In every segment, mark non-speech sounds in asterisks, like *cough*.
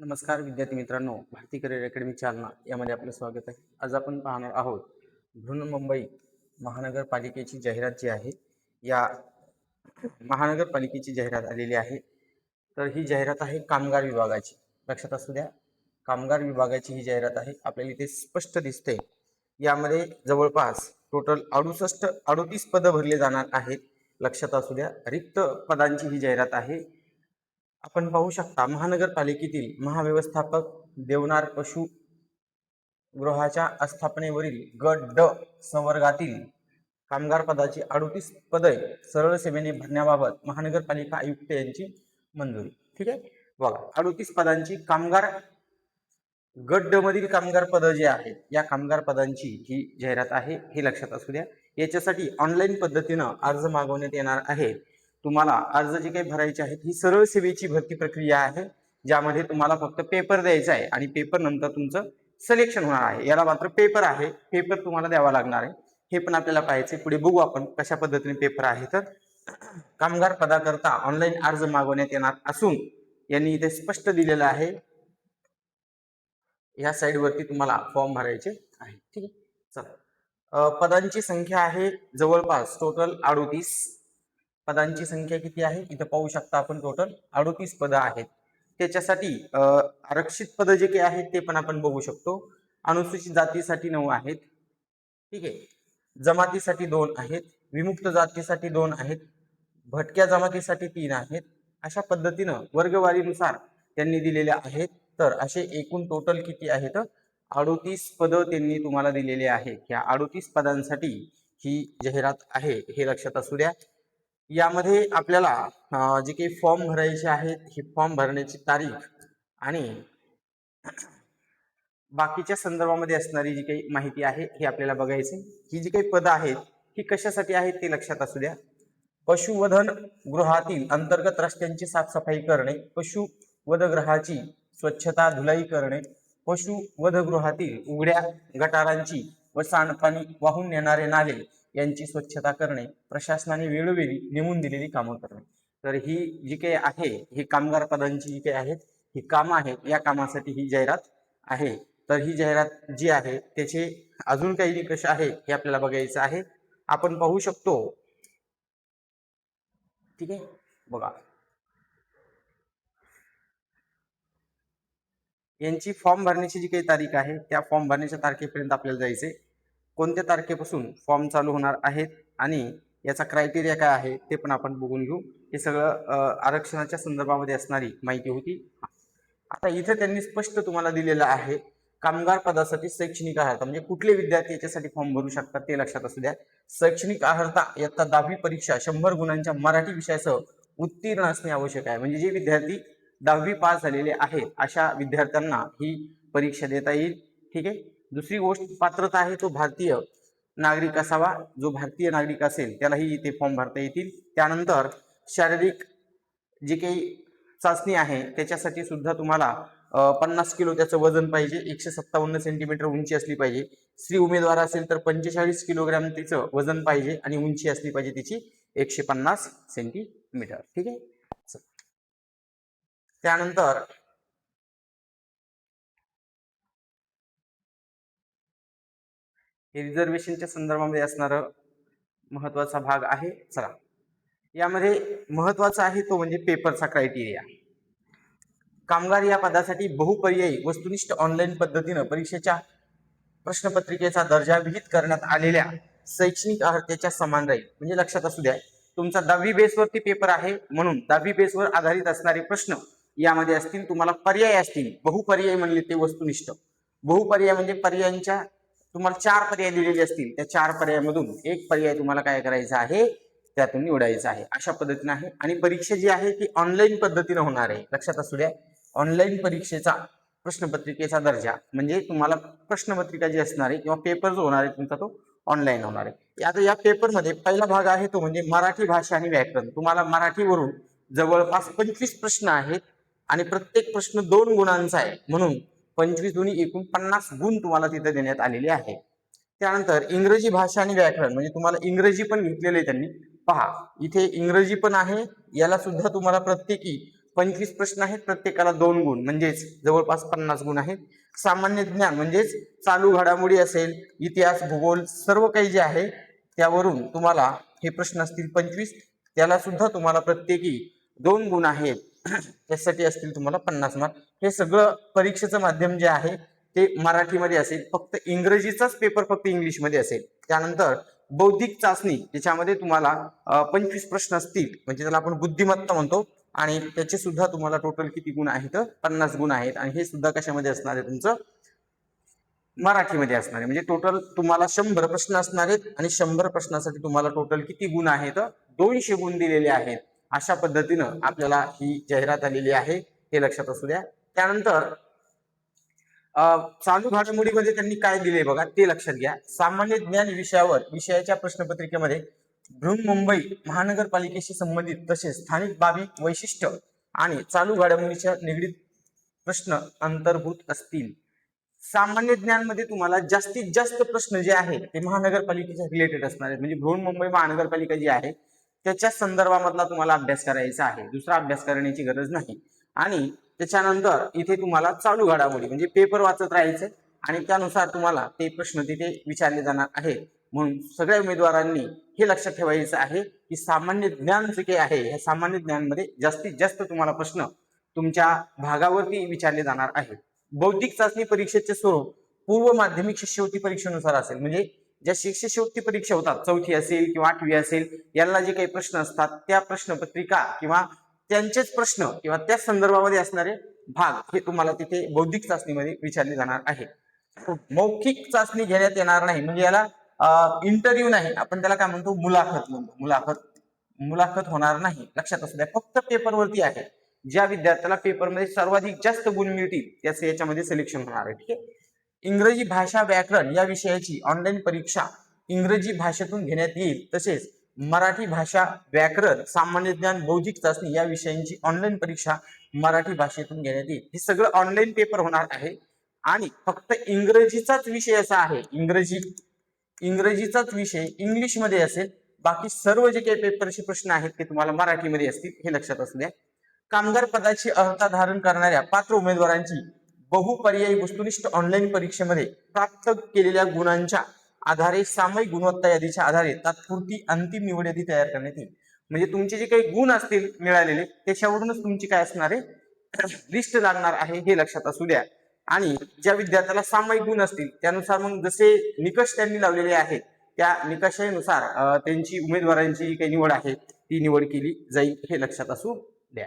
नमस्कार विद्यार्थी मित्रांनो भारती करिअर अकॅडमी चालना यामध्ये आपलं स्वागत आहे. आज आपण पाहणार आहोत बृहन्मुंबई महानगरपालिकेची जाहिरात जी आहे या महानगरपालिकेची जाहिरात आलेली आहे. तर ही जाहिरात आहे कामगार विभागाची. लक्षात असू द्या कामगार विभागाची ही जाहिरात आहे. आपल्याला इथे स्पष्ट दिसते. यामध्ये जवळपास टोटल अडुसष्ट अडोतीस पदं भरले जाणार आहेत. लक्षात असू द्या रिक्त पदांची ही जाहिरात आहे. आपण पाहू शकता महानगरपालिकेतील महाव्यवस्थापक देवनार पशु गृहाच्या आस्थापनेवरील गट ड संवर्गातील कामगार पदाची अडोतीस पदे सरळ सेवेने भरण्याबाबत महानगरपालिका आयुक्त यांची मंजुरी. ठीक आहे? बघा अडोतीस पदांची कामगार गट ड मधील कामगार पद जे आहेत या कामगार पदांची ही जाहिरात आहे हे लक्षात असू द्या. याच्यासाठी ऑनलाईन पद्धतीनं अर्ज मागवण्यात येणार आहे. तुम्हाला अर्ज जे काही भरायचे आहेत ही सरळ सेवेची भरती प्रक्रिया आहे ज्यामध्ये तुम्हाला फक्त पेपर द्यायचा आहे आणि पेपर नंतर तुमचं सिलेक्शन होणार आहे. याला मात्र पेपर आहे. पेपर तुम्हाला द्यावा लागणार आहे. हे पण आपल्याला पाहायचे पुढे बघू आपण कशा पद्धतीने पेपर आहे तर. कामगार पदाकरता ऑनलाईन अर्ज मागवण्यात येणार असून यांनी इथे स्पष्ट दिलेलं आहे. या साईडवरती तुम्हाला फॉर्म भरायचे आहे. ठीक आहे? चला. पदांची संख्या आहे जवळपास टोटल अडोतीस. पदांची संख्या किती आहे? इथं पाहू शकता आपण टोटल अडोतीस पदं आहेत. त्याच्यासाठी आरक्षित पदं जे काही आहेत ते पण आपण बघू शकतो. अनुसूचित जातीसाठी नऊ आहेत. ठीक आहे. जमातीसाठी दोन आहेत. विमुक्त जातीसाठी दोन आहेत. भटक्या जमातीसाठी तीन आहेत. अशा पद्धतीनं वर्गवारीनुसार त्यांनी दिलेले आहेत. तर असे एकूण टोटल किती आहेत? अडोतीस पदं त्यांनी तुम्हाला दिलेले आहेत. ह्या अडोतीस पदांसाठी ही जाहिरात आहे हे लक्षात असू द्या. यामध्ये आपल्याला जे काही फॉर्म भरायचे आहेत ही फॉर्म भरण्याची तारीख आणि बाकीच्या संदर्भामध्ये असणारी जी काही माहिती आहे हे आपल्याला बघायचे ही जी काही पदं आहेत ही कशासाठी आहेत ते लक्षात असू द्या. पशुवधन गृहातील अंतर्गत रस्त्यांची साफसफाई करणे पशु वधगृहाची स्वच्छता धुलाई करणे पशु वधगृहातील उघड्या गटारांची व सांडपाणी वाहून नेणारे नाले यांची स्वच्छता करणे प्रशासनाने वेळोवेळी नेमून दिलेली कामं करणे. तर ही जी काही आहे ही कामगार पदांची जी काही आहेत ही कामं आहेत या कामासाठी ही जाहिरात आहे. तर ही जाहिरात जी आहे त्याचे अजून काही निकष आहे हे आपल्याला बघायचं आहे. आपण पाहू शकतो. ठीक आहे? बघा. यांची फॉर्म भरण्याची जी काही तारीख आहे त्या फॉर्म भरण्याच्या तारखेपर्यंत आपल्याला जायचे कोणत्या तारखेपासून फॉर्म चालू होणार आहेत आणि याचा क्रायटेरिया काय आहे ते पण आपण बघून घेऊ. हे सगळं आरक्षणाच्या संदर्भामध्ये असणारी माहिती होती. आता इथे त्यांनी स्पष्ट तुम्हाला दिलेलं आहे कामगार पदासाठी शैक्षणिक अर्हता म्हणजे कुठले विद्यार्थी याच्यासाठी फॉर्म भरू शकतात ते लक्षात असू द्या. शैक्षणिक अर्हता इयत्ता दहावी परीक्षा शंभर गुणांच्या मराठी विषयासह उत्तीर्ण असणे आवश्यक आहे. म्हणजे जे विद्यार्थी दहावी पास झालेले आहेत अशा विद्यार्थ्यांना ही परीक्षा देता येईल. ठीक आहे? दुसरी गोष्ट पात्रता आहे तो भारतीय नागरिक असावा. जो भारतीय नागरिक असेल त्यालाही इथे फॉर्म भरता येतील. त्यानंतर शारीरिक जी काही चाचणी आहे त्याच्यासाठी सुद्धा तुम्हाला पन्नास किलो त्याचं वजन पाहिजे. एकशे सत्तावन्न सेंटीमीटर उंची असली पाहिजे. स्त्री उमेदवार असेल तर पंचेचाळीस किलोग्रॅम तिचं वजन पाहिजे आणि उंची असली पाहिजे तिची एकशे पन्नास सेंटीमीटर ठीक आहे? चल. त्यानंतर हे रिझर्वेशनच्या संदर्भामध्ये असणारं महत्त्वाचा भाग आहे. चला. यामध्ये महत्त्वाचा आहे तो म्हणजे पेपरचा क्रायटेरिया. कामगार या पदासाठी बहुपर्यायी वस्तुनिष्ठ ऑनलाईन पद्धतीनं परीक्षेच्या प्रश्नपत्रिकेचा दर्जा विहित करण्यात आलेल्या शैक्षणिक अर्हतेच्या समान राहील. म्हणजे लक्षात असू द्या तुमचा दहावी बेसवरती पेपर आहे म्हणून दहावी बेसवर आधारित असणारे प्रश्न यामध्ये असतील तुम्हाला पर्याय असतील. बहुपर्याय म्हणले ते वस्तुनिष्ठ. बहुपर्याय म्हणजे पर्यायांच्या तुम्हाला चार पर्याय दिलेले असतील. त्या चार पर्यायामधून एक पर्याय तुम्हाला काय करायचा आहे त्यातून निवडायचा आहे. अशा पद्धतीने आहे. आणि परीक्षा जी आहे ती ऑनलाईन पद्धतीने होणार आहे. लक्षात असू द्या. ऑनलाईन परीक्षेचा प्रश्नपत्रिकेचा दर्जा म्हणजे तुम्हाला प्रश्नपत्रिका जी असणार आहे किंवा पेपर जो होणार आहे तुमचा तो ऑनलाईन होणार आहे. आता या पेपरमध्ये पहिला भाग आहे तो म्हणजे मराठी भाषा आणि व्याकरण. तुम्हाला मराठीवरून जवळपास पंचवीस प्रश्न आहेत आणि प्रत्येक प्रश्न दोन गुणांचा आहे. म्हणून पंचवीस दोन्ही एकूण पन्नास गुण तुम्हाला तिथे देण्यात आलेले आहे त्यानंतर इंग्रजी भाषा आणि व्याकरण म्हणजे तुम्हाला इंग्रजी पण घेतलेलं आहे त्यांनी. पहा इथे इंग्रजी पण आहे याला सुद्धा तुम्हाला प्रत्येकी पंचवीस प्रश्न आहेत प्रत्येकाला दोन गुण म्हणजेच जवळपास पन्नास गुण आहेत. सामान्य ज्ञान म्हणजेच चालू घडामोडी असेल इतिहास भूगोल सर्व काही जे आहे त्यावरून तुम्हाला हे प्रश्न असतील पंचवीस. त्याला सुद्धा तुम्हाला प्रत्येकी दोन गुण आहेत. त्यासाठी असतील तुम्हाला पन्नास मार्क हे सगळं परीक्षेचं माध्यम जे आहे ते मराठीमध्ये असेल फक्त इंग्रजीचाच पेपर फक्त इंग्लिशमध्ये असेल. त्यानंतर बौद्धिक चाचणी त्याच्यामध्ये तुम्हाला पंचवीस प्रश्न असतील म्हणजे त्याला आपण बुद्धिमत्ता म्हणतो आणि त्याचे सुद्धा तुम्हाला टोटल किती गुण आहेत? पन्नास गुण आहेत. आणि हे सुद्धा कशामध्ये असणार आहे तुमचं? मराठीमध्ये असणार आहे. म्हणजे टोटल तुम्हाला शंभर प्रश्न असणार आहेत आणि शंभर प्रश्नासाठी तुम्हाला टोटल किती गुण आहेत? दोनशे गुण दिलेले आहेत. अशा पद्धतीनं आपल्याला ही जाहिरात आलेली आहे हे लक्षात असू द्या. त्यानंतर अं, चालू घडामोडीमध्ये त्यांनी काय दिले बघा ते लक्षात घ्या. सामान्य ज्ञान विषयावर विषयाच्या प्रश्नपत्रिकेमध्ये बृहन्मुंबई महानगरपालिकेशी संबंधित तसेच स्थानिक बाबी वैशिष्ट्य आणि चालू घडामोडीच्या निगडीत प्रश्न अंतर्भूत असतील. सामान्य ज्ञानमध्ये तुम्हाला जास्तीत जास्त प्रश्न जे आहेत ते महानगरपालिकेच्या रिलेटेड असणार आहेत. म्हणजे बृहन्मुंबई महानगरपालिका जी आहे त्याच्या संदर्भामधला तुम्हाला अभ्यास करायचा आहे. दुसरा अभ्यास करण्याची गरज नाही. आणि त्याच्यानंतर इथे तुम्हाला चालू घडामोडी म्हणजे पेपर वाचत राहायचे आणि त्यानुसार तुम्हाला ते प्रश्न तिथे विचारले जाणार आहेत. म्हणून सगळ्या उमेदवारांनी हे लक्षात ठेवायचं आहे की सामान्य ज्ञान जे काही आहे. ह्या सामान्य ज्ञानमध्ये जास्तीत जास्त तुम्हाला प्रश्न तुमच्या भागावरती विचारले जाणार आहेत. बौद्धिक चाचणी परीक्षेचे स्वरूप पूर्व माध्यमिक शिष्यवृत्ती परीक्षेनुसार असेल. म्हणजे ज्या शिष्यवृत्ती परीक्षा होतात चौथी असेल किंवा आठवी असेल यांना जे काही प्रश्न असतात त्या प्रश्नपत्रिका किंवा त्यांचेच प्रश्न किंवा त्या संदर्भामध्ये असणारे भाग हे तुम्हाला तिथे बौद्धिक चाचणीमध्ये विचारले जाणार आहे. मौखिक चाचणी घेण्यात येणार नाही म्हणजे याला इंटरव्ह्यू नाही आपण त्याला काय म्हणतो मुलाखत म्हणतो. मुलाखत मुलाखत होणार नाही. लक्षात असू द्या फक्त पेपरवरती आहे. ज्या विद्यार्थ्याला पेपरमध्ये सर्वाधिक जास्त गुण मिळतील त्याचं याच्यामध्ये सिलेक्शन होणार आहे ठीक आहे? इंग्रजी भाषा व्याकरण या विषयाची ऑनलाईन परीक्षा इंग्रजी भाषेतून घेण्यात येईल. तसेच मराठी भाषा व्याकरण सामान्य ज्ञान बौद्धिक चाचणी या विषयांची ऑनलाईन परीक्षा मराठी भाषेतून घेण्यात येईल. हे सगळं ऑनलाईन पेपर होणार आहे. आणि फक्त इंग्रजीचाच विषय असा आहे. इंग्रजी इंग्रजीचाच विषय इंग्लिशमध्ये असेल. बाकी सर्व जे काही पेपरचे प्रश्न आहेत ते तुम्हाला मराठीमध्ये असतील हे लक्षात असू द्या. कामगार पदाची अर्हता धारण करणाऱ्या पात्र उमेदवारांची बहुपर्यायी वस्तुनिष्ठ ऑनलाईन परीक्षेमध्ये प्राप्त केलेल्या गुणांच्या आधारे सामायिक गुणवत्ता यादीच्या आधारे तात्पुरती अंतिम निवड यादी तयार करण्यात येईल. म्हणजे तुमचे जे काही गुण असतील मिळालेले त्याच्यावरूनच तुमची काय असणार आहे? *clears throat* लिस्ट लागणार आहे हे लक्षात असू द्या. आणि ज्या विद्यार्थ्याला सामायिक गुण असतील त्यानुसार मग जसे निकष त्यांनी लावलेले आहेत त्या निकषानुसार त्यांची उमेदवारांची जी काही निवड आहे ती निवड केली जाईल हे लक्षात असू द्या.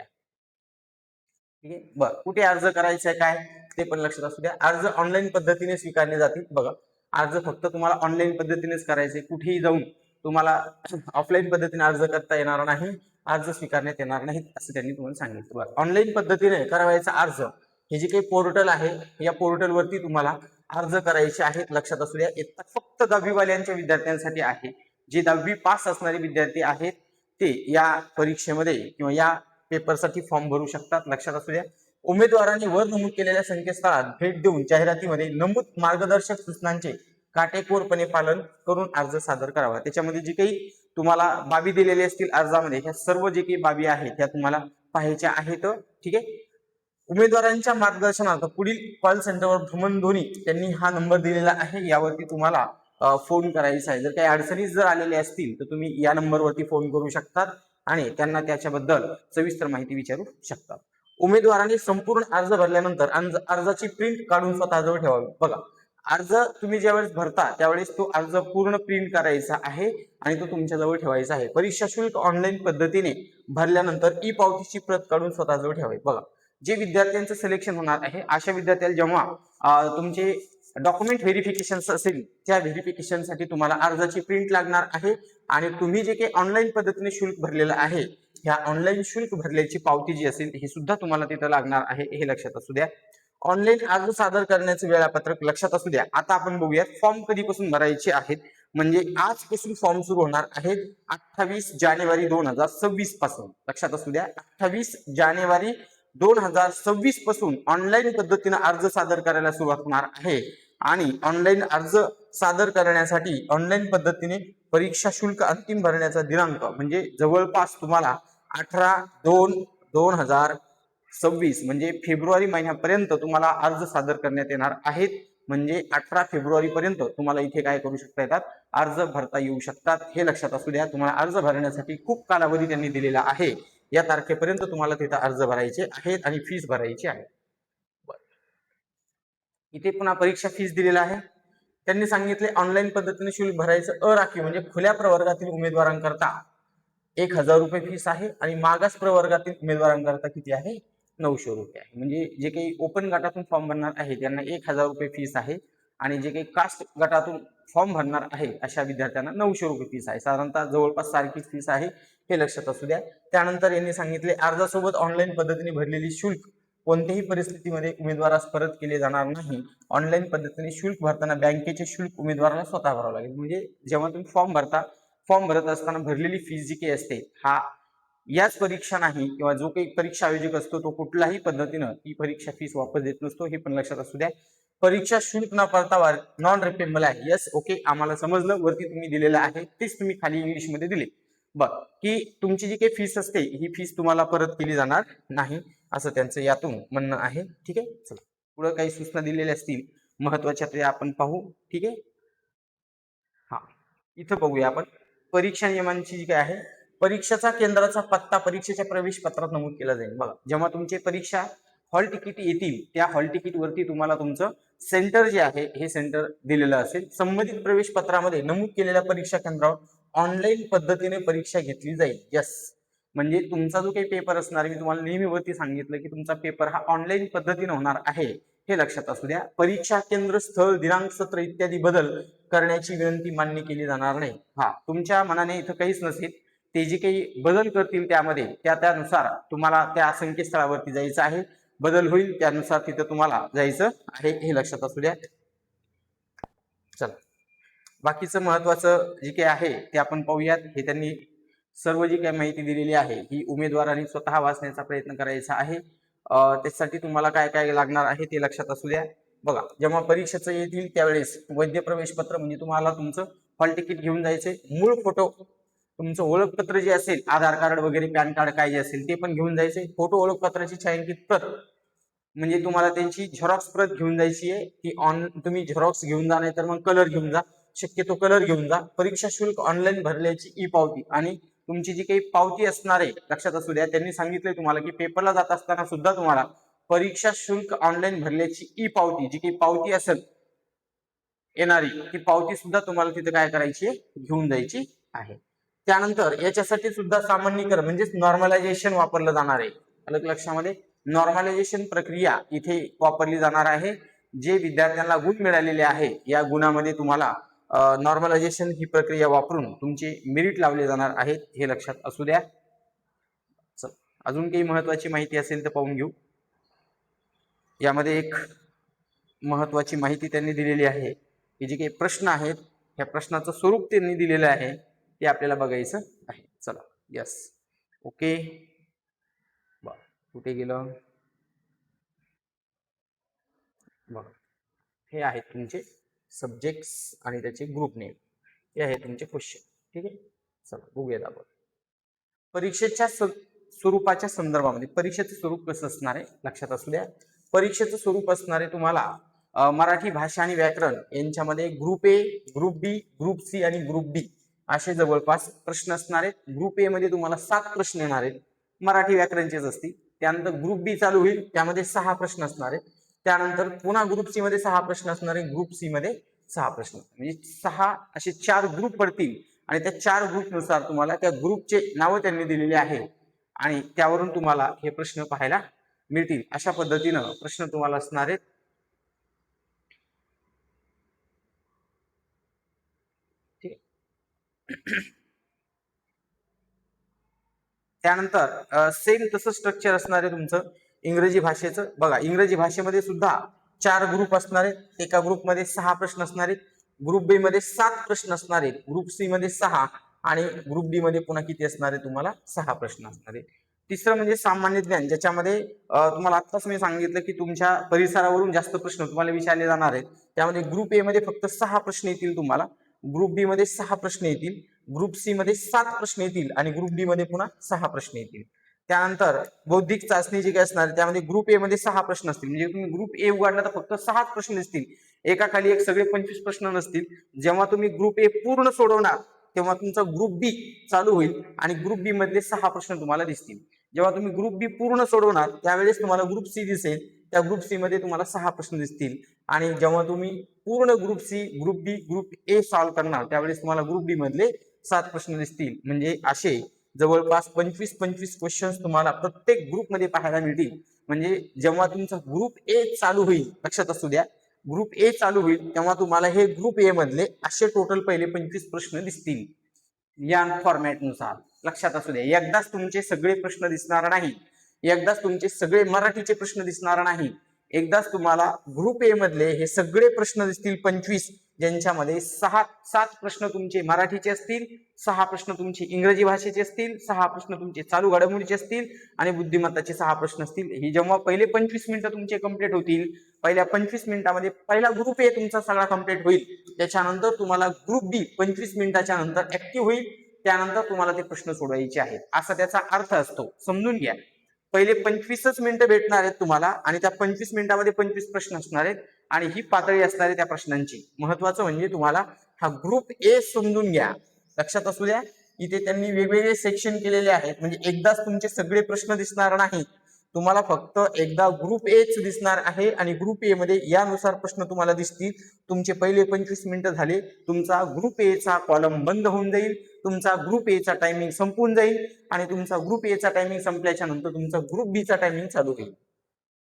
ठीक आहे? बरं कुठे अर्ज करायचा आहे काय? ते पण लक्षात असू द्या. अर्ज ऑनलाईन पद्धतीने स्वीकारले जातील. बघा अर्ज फक्त तुम्हाला ऑनलाईन पद्धतीनेच करायचे. कुठेही जाऊन तुम्हाला ऑफलाईन पद्धतीने अर्ज करता येणार नाही अर्ज स्वीकारण्यात येणार नाहीत असं त्यांनी तुम्हाला सांगितलं. बरं ऑनलाईन पद्धतीने करावायचा अर्ज हे जे काही पोर्टल आहे या पोर्टलवरती तुम्हाला अर्ज करायचे आहेत लक्षात असू द्या. इतका फक्त दहावीवाल्यांच्या विद्यार्थ्यांसाठी आहे. जे दहावी पास असणारे विद्यार्थी आहेत ते या परीक्षेमध्ये किंवा या पेपरसाठी फॉर्म भरू शकतात लक्षात असू द्या. उमेदवारांनी वर नमूद केलेल्या संकेतस्थळात भेट देऊन जाहिरातीमध्ये नमूद मार्गदर्शक सूचनांचे काटेकोरपणे पालन करून अर्ज सादर करावा. त्याच्यामध्ये जे काही तुम्हाला बाबी दिलेली असतील अर्जामध्ये ह्या सर्व जे काही बाबी आहेत त्या तुम्हाला पाहायच्या आहेत. ठीक आहे? उमेदवारांच्या मार्गदर्शनार्थ पुढील कॉल सेंटरवर भ्रमणध्वनी त्यांनी हा नंबर दिलेला आहे. यावरती तुम्हाला फोन करायचा आहे. जर काही अडचणी जर आलेल्या असतील तर तुम्ही या नंबरवरती फोन करू शकतात आणि त्यांना त्याच्याबद्दल सविस्तर माहिती विचारू शकतात. उमेदवारांनी संपूर्ण अर्ज भरल्यानंतर अर्जाची प्रिंट काढून स्वतःजवळ ठेवावी. बघा अर्ज तुम्ही ज्यावेळेस भरता त्यावेळेस तो अर्ज पूर्ण प्रिंट करायचा आहे आणि तो तुमच्याजवळ ठेवायचा आहे. परीक्षा शुल्क ऑनलाईन पद्धतीने भरल्यानंतर ई पावतीची प्रत काढून स्वतःजवळ ठेवावी. बघा जे विद्यार्थ्यांचं सिलेक्शन होणार आहे अशा विद्यार्थ्याला जेव्हा तुमचे डॉक्युमेंट व्हेरिफिकेशन असेल त्या व्हेरिफिकेशनसाठी तुम्हाला अर्जाची प्रिंट लागणार आहे आणि तुम्ही जे काही ऑनलाईन पद्धतीने शुल्क भरलेलं आहे ह्या ऑनलाईन शुल्क भरल्याची पावती जी असेल ही सुद्धा तुम्हाला तिथं लागणार आहे हे लक्षात असू द्या. ऑनलाईन अर्ज सादर करण्याचं वेळापत्रक लक्षात असू द्या. आता आपण बघूया फॉर्म कधीपासून भरायचे आहेत? म्हणजे आजपासून फॉर्म सुरू होणार आहेत अठ्ठावीस जानेवारी दोन हजार सव्वीसपासून. लक्षात असू द्या अठ्ठावीस जानेवारी दोन हजार सव्वीसपासून ऑनलाईन पद्धतीनं अर्ज सादर करायला सुरुवात होणार आहे. आणि ऑनलाईन अर्ज सादर करण्यासाठी ऑनलाईन पद्धतीने परीक्षा शुल्क अंतिम भरण्याचा दिनांक म्हणजे जवळपास तुम्हाला अठरा दोन दोन हजार सव्वीस म्हणजे फेब्रुवारी महिन्यापर्यंत तुम्हाला अर्ज सादर करण्यात येणार आहेत. म्हणजे अठरा फेब्रुवारी पर्यंत तुम्हाला इथे काय करू शकता येतात? अर्ज भरता येऊ शकतात. हे लक्षात असू द्या तुम्हाला अर्ज भरण्यासाठी खूप कालावधी त्यांनी दिलेला आहे. या तारखेपर्यंत तुम्हाला तिथं अर्ज भरायचे आहेत आणि फीस भरायची आहे इथे पुन्हा परीक्षा फीस दिलेला आहे त्यांनी सांगितले ऑनलाईन पद्धतीने शुल्क भरायचं अराखीव म्हणजे खुल्या प्रवर्गातील उमेदवारांकरता एक हजार रुपये फीस आहे आणि मागास प्रवर्गातील उमेदवारांकरता किती आहे? नऊशे रुपये आहे. म्हणजे जे काही ओपन गटातून फॉर्म भरणार आहे त्यांना एक हजार रुपये फीस आहे आणि जे काही कास्ट गटातून फॉर्म भरणार आहे अशा विद्यार्थ्यांना नऊशे रुपये फीस आहे. साधारणतः जवळपास सारखीच फीस आहे हे लक्षात असू द्या. त्यानंतर यांनी सांगितले अर्जासोबत ऑनलाईन पद्धतीने भरलेली शुल्क कोणत्याही परिस्थितीमध्ये उमेदवारास परत केले जाणार नाही. ऑनलाईन पद्धतीने शुल्क भरताना बँकेचे शुल्क उमेदवाराला स्वतः भरावं लागेल. म्हणजे जेव्हा तुम्ही फॉर्म भरता फॉर्म भरत असताना भरलेली फीस जी काही असते हा याच परीक्षा नाही किंवा जो काही परीक्षा आयोजक असतो तो कुठल्याही पद्धतीनं ती परीक्षा फीस वापस देत नसतो. हे पण लक्षात असू द्या. परीक्षा शुल्क न परतावा नॉन रिपेबल आहे. यस ओके आम्हाला समजलं. वरती तुम्ही दिलेलं आहे. तेच तुम्ही खाली इंग्लिशमध्ये दिले. बघ की तुमची जी काही फीस असते ही फीस तुम्हाला परत केली जाणार नाही असं त्यांचं यातून म्हणणं आहे. ठीक आहे? चला. पुढे काही सूचना दिलेल्या असतील महत्त्वाच्या ते आपण पाहू. ठीक आहे? हा. इथं बघूया आपण. परीक्षा नियमांची जी काय आहे परीक्षेचा केंद्राचा पत्ता परीक्षेच्या प्रवेश पत्रात नमूद केला जाईल. बघा जेव्हा तुमची परीक्षा हॉल तिकीट येतील त्या हॉल तिकीट वरती तुम्हाला तुमचं सेंटर जे आहे हे सेंटर दिलेलं असेल. संबंधित प्रवेश पत्रामध्ये नमूद केलेल्या परीक्षा केंद्रावर ऑनलाईन पद्धतीने परीक्षा घेतली जाईल. यस म्हणजे तुमचा जो काही पेपर असणार मी तुम्हाला नेहमीवरती सांगितलं की तुमचा पेपर हा ऑनलाईन पद्धतीने होणार आहे. हे लक्षात असू द्या. परीक्षा केंद्र स्थळ दिनांक सत्र इत्यादी बदल करण्याची विनंती मान्य केली जाणार नाही. हा. तुमच्या मनाने इथं काहीच नसेल. ते जे काही बदल करतील त्यामध्ये त्या त्यानुसार तुम्हाला त्या संकेतस्थळावरती जायचं आहे. बदल होईल त्यानुसार तिथं तुम्हाला जायचं आहे हे लक्षात असू द्या. चला. बाकीचं महत्वाचं जे काही आहे ते आपण पाहूयात. हे त्यांनी सर्व जी काही माहिती दिलेली आहे ही उमेदवारांनी स्वतः वाचण्याचा प्रयत्न करायचा आहे. त्यासाठी तुम्हाला काय काय लागणार आहे ते लक्षात असू द्या. बघा जेव्हा परीक्षेचं येतील त्यावेळेस वैद्य प्रवेश पत्र म्हणजे तुम्हाला तुमचं हॉल तिकीट घेऊन जायचे मूळ फोटो तुमचं ओळखपत्र जे असेल आधार कार्ड वगैरे पॅन कार्ड काय जे असेल ते पण घेऊन जायचे फोटो ओळखपत्राची छायांकित प्रत म्हणजे तुम्हाला त्यांची झेरॉक्स प्रत घेऊन जायची आहे. ती ऑन तुम्ही झेरॉक्स घेऊन जा नाही तर मग कलर घेऊन जा. शक्यतो कलर घेऊन जा. परीक्षा शुल्क ऑनलाईन भरल्याची ई पावती आणि तुमची जी काही पावती असणार आहे लक्षात असू द्या त्यांनी सांगितलंय तुम्हाला की पेपरला जात असताना सुद्धा तुम्हाला परीक्षा शुल्क ऑनलाईन भरल्याची ई पावती जी काही पावती असेल येणारी ती पावती सुद्धा तुम्हाला तिथे काय करायची आहे घेऊन जायची आहे. त्यानंतर याच्यासाठी सुद्धा सामान्यीकरण म्हणजेच नॉर्मलायझेशन वापरलं जाणार आहे. अलग लक्षामध्ये नॉर्मलायझेशन प्रक्रिया इथे वापरली जाणार आहे जे विद्यार्थ्यांना गुण मिळालेले आहे या गुणामध्ये तुम्हाला नॉर्मलायझेशन ही प्रक्रिया वापरून तुमचे मेरिट लावले जाणार आहेत हे लक्षात असू द्या. चल, अजून काही महत्वाची माहिती असेल तर पाहून घेऊ. यामध्ये एक महत्त्वाची माहिती त्यांनी दिलेली आहे की जे काही प्रश्न आहेत ह्या प्रश्नाचं स्वरूप त्यांनी दिलेलं आहे ते आपल्याला बघायचं आहे. चला यस ओके बर कुठे गेलं? बघ हे आहेत तुमचे सब्जेक्ट्स आणि त्याचे ग्रुप नेम हे आहे तुमचे क्वेश्चन ठीक आहे? चला बघूयात आपण. परीक्षेच्या स- स्वरूपाच्या संदर्भामध्ये परीक्षेचं स्वरूप कसं असणार आहे? लक्षात असू द्या. परीक्षेचं स्वरूप असणार आहे तुम्हाला मराठी भाषा आणि व्याकरण यांच्यामध्ये group A group B group C आणि ग्रुप डी असे जवळपास प्रश्न असणार. आहेत ग्रुप ए मध्ये तुम्हाला सात प्रश्न येणार. आहेत मराठी व्याकरणचेच असतील. त्यानंतर ग्रुप बी चालू होईल. त्यामध्ये सहा प्रश्न असणार. आहेत त्यानंतर पुन्हा ग्रुप सी मध्ये सहा प्रश्न असणार. आहे ग्रुप सी मध्ये सहा प्रश्न म्हणजे सहा असे चार ग्रुप पडतील. आणि त्या चार ग्रुपनुसार तुम्हाला त्या ग्रुपचे नावं त्यांनी दिलेली आहे आणि त्यावरून तुम्हाला हे प्रश्न पाहायला मिळतील अशा पद्धतीनं प्रश्न तुम्हाला असणार आहेत. त्यानंतर सेम तसं स्ट्रक्चर असणार आहे तुमचं इंग्रजी भाषेचं. बघा इंग्रजी भाषेमध्ये सुद्धा चार ग्रुप असणार आहेत. एका ग्रुपमध्ये सहा प्रश्न असणार आहेत. ग्रुप बी मध्ये सात प्रश्न असणार आहेत. ग्रुप सी मध्ये सहा आणि ग्रुप डी मध्ये पुन्हा किती असणार आहे तुम्हाला? सहा प्रश्न असणार आहे तिसरं म्हणजे सामान्य ज्ञान ज्याच्यामध्ये तुम्हाला आत्ताच मी सांगितलं की तुमच्या परिसरावरून जास्त प्रश्न तुम्हाला विचारले जाणार आहेत. त्यामध्ये ग्रुप ए मध्ये फक्त सहा प्रश्न येतील तुम्हाला. ग्रुप बी मध्ये सहा प्रश्न येतील. ग्रुप सी मध्ये सात प्रश्न येतील आणि ग्रुप डी मध्ये पुन्हा सहा प्रश्न येतील. त्यानंतर बौद्धिक चाचणी जी काही असणार त्यामध्ये ग्रुप ए मध्ये सहा प्रश्न असतील. म्हणजे तुम्ही ग्रुप ए उघडला तर फक्त सहाच प्रश्न दिसतील. एका खाली एक सगळे पंचवीस प्रश्न नसतील. जेव्हा तुम्ही ग्रुप ए पूर्ण सोडवणार तेव्हा तुमचा ग्रुप बी चालू होईल आणि ग्रुप बी मधले सहा प्रश्न तुम्हाला दिसतील. जेव्हा तुम्ही ग्रुप बी पूर्ण सोडवणार त्यावेळेस तुम्हाला ग्रुप सी दिसेल. त्या ग्रुप सी मध्ये तुम्हाला सहा प्रश्न दिसतील. आणि जेव्हा तुम्ही पूर्ण group C group B group A solve करणार त्यावेळेस तुम्हाला ग्रुप बी मधले सात प्रश्न दिसतील. म्हणजे असे जवळपास पंचवीस पंचवीस क्वेश्चन्स तुम्हाला प्रत्येक ग्रुपमध्ये पाहायला मिळतील. म्हणजे जेव्हा तुमचा ग्रुप ए चालू होईल लक्षात असू द्या ग्रुप ए चालू होईल तेव्हा तुम्हाला हे ग्रुप ए मधले असे टोटल पहिले पंचवीस प्रश्न दिसतील. या फॉर्मॅटनुसार लक्षात असू द्या एकदाच तुमचे सगळे प्रश्न दिसणार नाही. एकदाच तुमचे सगळे मराठीचे प्रश्न दिसणार नाही. एकदाच तुम्हाला ग्रुप ए मधले हे सगळे प्रश्न दिसतील पंचवीस ज्यांच्यामध्ये सहा सात प्रश्न तुमचे मराठीचे असतील सहा प्रश्न तुमचे इंग्रजी भाषेचे असतील सहा प्रश्न तुमचे चालू घडामोडीचे असतील आणि बुद्धिमत्ताचे सहा प्रश्न असतील. हे जेव्हा पहिले पंचवीस मिनिटं तुमचे कंप्लीट होतील पहिल्या पंचवीस मिनिटामध्ये पहिला ग्रुप ए तुमचा सगळा कंप्लीट होईल. त्याच्यानंतर तुम्हाला ग्रुप बी पंचवीस मिनिटाच्या नंतर ऍक्टिव्ह होईल. त्यानंतर तुम्हाला ते प्रश्न सोडवायचे आहेत. असा त्याचा अर्थ असतो. समजून घ्या. पहिले पंचवीसच मिनिटं भेटणार आहेत तुम्हाला आणि त्या पंचवीस मिनिटामध्ये पंचवीस प्रश्न असणार आहेत आणि ही पातळी असणार आहे त्या प्रश्नांची. महत्वाचं म्हणजे तुम्हाला हा ग्रुप ए समजून घ्या. लक्षात असू द्या इथे त्यांनी वेगवेगळे सेक्शन केलेले आहेत. म्हणजे एकदाच तुमचे सगळे प्रश्न दिसणार नाही. तुम्हाला फक्त एकदा ग्रुप एच दिसणार आहे आणि ग्रुप ए मध्ये यानुसार प्रश्न तुम्हाला दिसतील. तुमचे पहिले पंचवीस मिनिटं झाले. तुमचा ग्रुप ए चा कॉलम बंद होऊन जाईल. तुमचा ग्रुप ए चा टायमिंग संपून जाईल. आणि तुमचा ग्रुप ए चा टायमिंग संपल्याच्या नंतर तुमचा ग्रुप बी चा टायमिंग चालू होईल.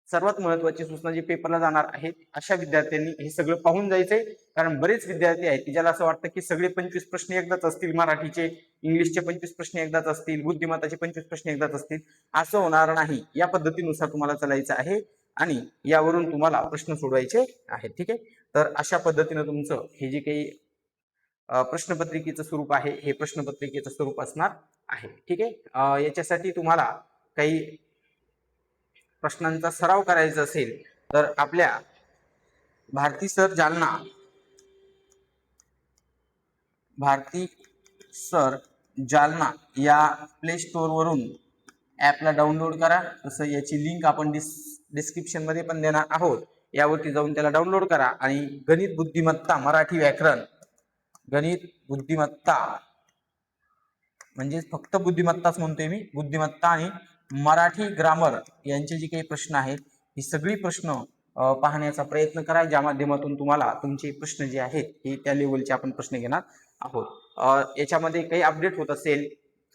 सर्वात महत्वाची सूचना जी पेपरला जाणार आहेत अशा विद्यार्थ्यांनी हे सगळं पाहून जायचंय. कारण बरेच विद्यार्थी आहेत की ज्याला असं वाटतं की सगळे पंचवीस प्रश्न एकदाच असतील मराठीचे इंग्लिशचे पंचवीस प्रश्न एकदाच असतील बुद्धिमत्ताचे पंचवीस प्रश्न एकदाच असतील असं होणार नाही. या पद्धतीनुसार तुम्हाला चालायचं आहे आणि यावरून तुम्हाला प्रश्न सोडवायचे आहेत ठीक आहे? तर अशा पद्धतीनं तुमचं हे जे काही प्रश्नपत्रिकेचं स्वरूप आहे हे प्रश्नपत्रिकेचं स्वरूप असणार आहे ठीक आहे? याच्यासाठी तुम्हाला काही प्रश्नांचा सराव करायचा असेल तर आपल्या भारती सर जालना. भारती सर जालना या प्ले स्टोअरवरून ॲपला डाउनलोड करा. तसं याची लिंक आपण डिस डिस्क्रिप्शनमध्ये पण देणार आहोत. यावरती जाऊन त्याला डाउनलोड करा. आणि गणित बुद्धिमत्ता मराठी व्याकरण. गणित बुद्धिमत्ता. म्हणजे फक्त बुद्धिमत्ताच म्हणतोय मी. बुद्धिमत्ता आणि मराठी ग्रामर यांचे जे काही प्रश्न आहेत ही सगळी प्रश्न पाहण्याचा प्रयत्न करा. ज्या माध्यमातून तुम्हाला तुमचे प्रश्न जे आहेत हे त्या लेवलचे आपण प्रश्न घेणार आहोत. याच्यामध्ये काही अपडेट होत असेल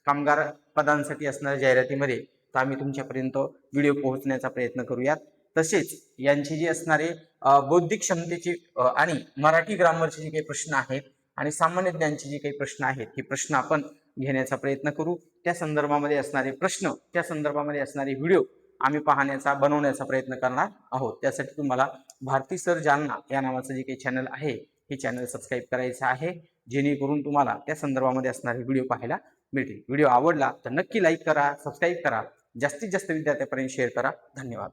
कामगार पदांसाठी असणाऱ्या जाहिरातीमध्ये तर आम्ही तुमच्यापर्यंत व्हिडिओ पोहोचण्याचा प्रयत्न करूयात. तसेच यांचे जे असणारे बौद्धिक क्षमतेचे आणि मराठी ग्रामरचे जे काही प्रश्न आहेत आणि सामान्य ज्ञानचे जे काही प्रश्न आहेत हे प्रश्न आपण घेण्याचा प्रयत्न करू. त्या संदर्भामध्ये असणारे प्रश्न त्या संदर्भामध्ये असणारे व्हिडिओ आम्ही पाहण्याचा बनवण्याचा प्रयत्न करणार आहोत. त्यासाठी तुम्हाला भारती सर जालना या नावाचं जे काही चॅनल आहे हे चॅनल सबस्क्राईब करायचं आहे. जेणेकरून तुम्हाला त्या संदर्भामध्ये असणारे व्हिडिओ पाहायला मिळतील. व्हिडिओ आवडला तर नक्की लाईक करा सबस्क्राईब करा. जास्तीत जास्त विद्यार्थ्यापर्यंत शेअर करा. धन्यवाद.